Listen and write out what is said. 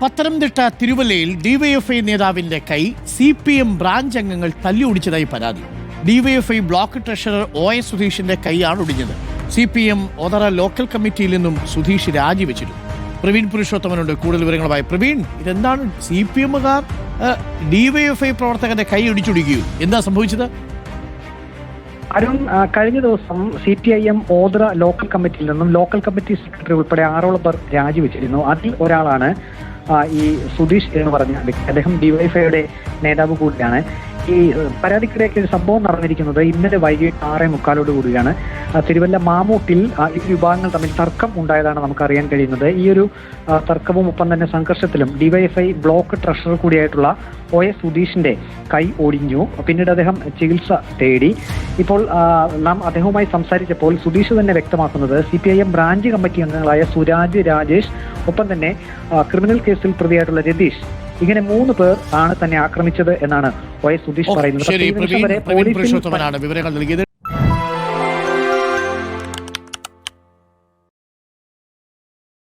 പത്തനംതിട്ട തിരുവല്ലയിൽ ഡിവൈഎഫ്ഐ നേതാവിന്റെ കൈ സി പി എം ബ്രാഞ്ച് അംഗങ്ങൾ തല്ലിയൊടിച്ചതായി പരാതി. DYFI block treasurer O S സുധീഷിന്റെ കൈയാണ് ഒടിഞ്ഞത്. C P M Othara local കമ്മിറ്റിയിൽ നിന്നും സുധീഷ് രാജിവെച്ചിരുന്നു. പ്രവീൺ പുരുഷോത്തമനുണ്ട്. കൂടുതൽ വിവരങ്ങളുമായി പ്രവീൺ ഇതെന്താണ് സി പി എമ്മുകാർ ഡിവൈഎഫ്ഐ പ്രവർത്തകന്റെ കൈ ഇടിച്ചൊടിക്കുകയോ? എന്താ സംഭവിച്ചത്? അരുൺ കഴിഞ്ഞ ദിവസം C P I M Odra local കമ്മിറ്റിയിൽ നിന്നും ലോക്കൽ കമ്മിറ്റി സെക്രട്ടറി ഉൾപ്പെടെ ആറോളം പേർ രാജിവെച്ചിരുന്നു. അതിൽ ഒരാളാണ് ഈ സുധീഷ് എന്ന് പറഞ്ഞ അദ്ദേഹം ഡിവൈഫൈയുടെ നേതാവ് കൂടിയാണ്. ഈ പരാതിക്കിടയ്ക്ക് ഒരു സംഭവം നടന്നിരിക്കുന്നത് ഇന്നലെ വൈകിട്ട് ആറേ മുക്കാലോട് കൂടിയാണ്. തിരുവല്ല മാമൂട്ടിൽ ഈ വിഭാഗങ്ങൾ തമ്മിൽ തർക്കം ഉണ്ടായതാണ് നമുക്ക് അറിയാൻ കഴിയുന്നത്. ഈ ഒരു തർക്കവും ഒപ്പം തന്നെ സംഘർഷത്തിലും ഡിവൈഎഫ്ഐ ബ്ലോക്ക് ട്രഷറർ കൂടിയായിട്ടുള്ള ഒ എസ് സുധീഷിന്റെ കൈ ഒടിഞ്ഞു. പിന്നീട് അദ്ദേഹം ചികിത്സ തേടി. ഇപ്പോൾ നാം അദ്ദേഹവുമായി സംസാരിച്ചപ്പോൾ സുധീഷ് തന്നെ വ്യക്തമാക്കുന്നത് C P I M branch committee അംഗങ്ങളായ സുരാജ് രാജേഷ് ഒപ്പം തന്നെ ക്രിമിനൽ കേസിൽ പ്രതിയായിട്ടുള്ള രതീഷ്. ഇങ്ങനെ മൂന്ന് പേർ ആണ് തന്നെ ആക്രമിച്ചത് എന്നാണ് വൈ സുധീഷ് പറയുന്നത്. വിവരങ്ങൾ നൽകിയത്.